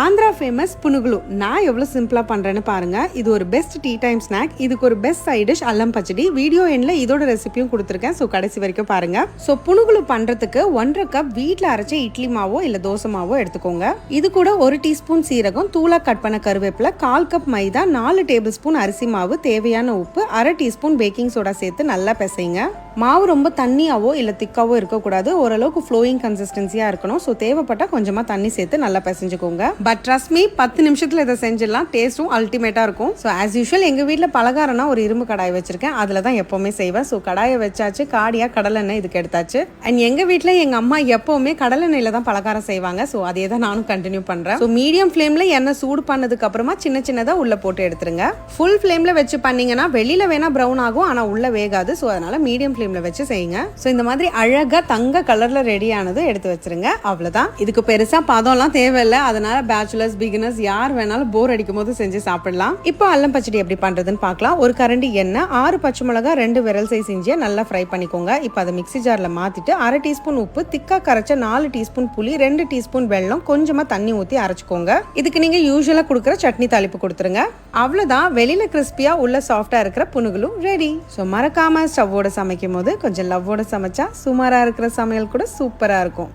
Andhra famous புனுகுலு. நான் எவ்வளோ சிம்பிளாக பண்ணுறேன்னு பாருங்கள் இது ஒரு பெஸ்ட் டீ டைம் ஸ்நாக் இதுக்கு ஒரு பெஸ்ட் சைட் டிஷ் அல்லம் பச்சடி. வீடியோ எண்ணில் இதோட ரெசிபியும் கொடுத்துருக்கேன். ஸோ கடைசி வரைக்கும் பாருங்கள் ஸோ புனுகுலு பண்ணுறதுக்கு ஒன்றரை கப் வீட்டில் அரைச்ச இட்லி மாவோ இல்லை தோசை மாவோ எடுத்துக்கோங்க. இது கூட ஒரு டீஸ்பூன் சீரகம் தூளாக கட் பண்ண கருவேப்பிலை கால் கப் மைதா நாலு டேபிள் ஸ்பூன் அரிசி மாவு தேவையான உப்பு அரை டீஸ்பூன் பேக்கிங் சோடா சேர்த்து நல்லா பிசைங்க. மாவு ரொம்ப தண்ணியாவோ இல்லை திக்காவோ இருக்கக்கூடாது. ஓரளவுக்கு ஃப்ளோயிங் கன்சிஸ்டன்சியாக இருக்கணும். ஸோ தேவைப்பட்டால் கொஞ்சமாக தண்ணி சேர்த்து நல்லா பிசைஞ்சுக்கோங்க. பட் ட்ரஸ்ட் மீ பத்து நிமிஷத்தில் இதை செஞ்சிடலாம். டேஸ்ட்டும் அல்டிமேட்டாக இருக்கும். ஸோ ஆஸ் யூஷுவல் எங்கள் வீட்டில் பலகாரம்னா ஒரு இரும்பு கடாய் வச்சுருக்கேன். அதில் தான் எப்போவுமே செய்வேன். ஸோ கடாயை வச்சாச்சு காடியாக கடலெண்ணெய் இதுக்கு எடுத்தாச்சு. அண்ட் எங்கள் வீட்டில் எங்கள் அம்மா எப்போவுமே கடலெண்ணெயில் தான் பலகாரம் செய்வாங்க. ஸோ அதே தான் நானும் கண்டினியூ பண்ணுறேன் ஸோ மீடியம் ஃப்ளேமில் எண்ணெய் சூடு பண்ணதுக்கு அப்புறமா சின்ன சின்னதாக உள்ளே போட்டு எடுத்துருங்க. ஃபுல் ஃப்ளேமில் வச்சு பண்ணிங்கன்னா வெளியில் வேணால் ப்ரௌன் ஆகும் ஆனால் உள்ளே வேகாது. ஸோ அதனால் மீடியம் ஃப்ளேமில் வச்சு செய்யுங்க. ஸோ இந்த மாதிரி அழகாக தங்க கலரில் ரெடியானது எடுத்து வச்சிருங்க. அவ்வளோதான் இதுக்கு பெருசாக பதம்லாம் தேவையில்லை. அதனால பேச்சுலர்ஸ் பிகினர்ஸ் யார் வேணாலும் போர் அடிக்கும் போது செஞ்சு சாப்பிடலாம். இப்போ அல்லம் பச்சடி எப்படி பண்ணுறதுன்னு பார்க்கலாம். ஒரு கரண்டி எண்ணெய் ஆறு பச்சை மிளகா ரெண்டு விரல் சைஸ் இஞ்சியை நல்லா ஃப்ரை பண்ணிக்கோங்க. இப்போ அதை மிக்ஸி ஜாரில் மாற்றிட்டு அரை டீஸ்பூன் உப்பு திக்காக கரைச்ச நாலு டீஸ்பூன் புளி ரெண்டு டீஸ்பூன் வெள்ளம் கொஞ்சமாக தண்ணி ஊற்றி அரைச்சிக்கோங்க. இதுக்கு நீங்கள் யூஸ்வலாக கொடுக்குற சட்னி தாளிப்பு கொடுத்துருங்க. அவ்வளோதான் வெளியில் கிறிஸ்பியாக உள்ள சாஃப்டாக இருக்கிற புணுகளும் ரெடி ஸோ மறக்காமல் ஸ்டவ்வோட சமைக்கும் போது கொஞ்சம் லவ்வோடு சமைச்சா சுமாராக இருக்கிற சமையல் கூட சூப்பராக இருக்கும்.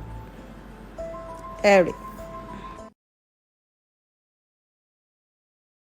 எப்படி?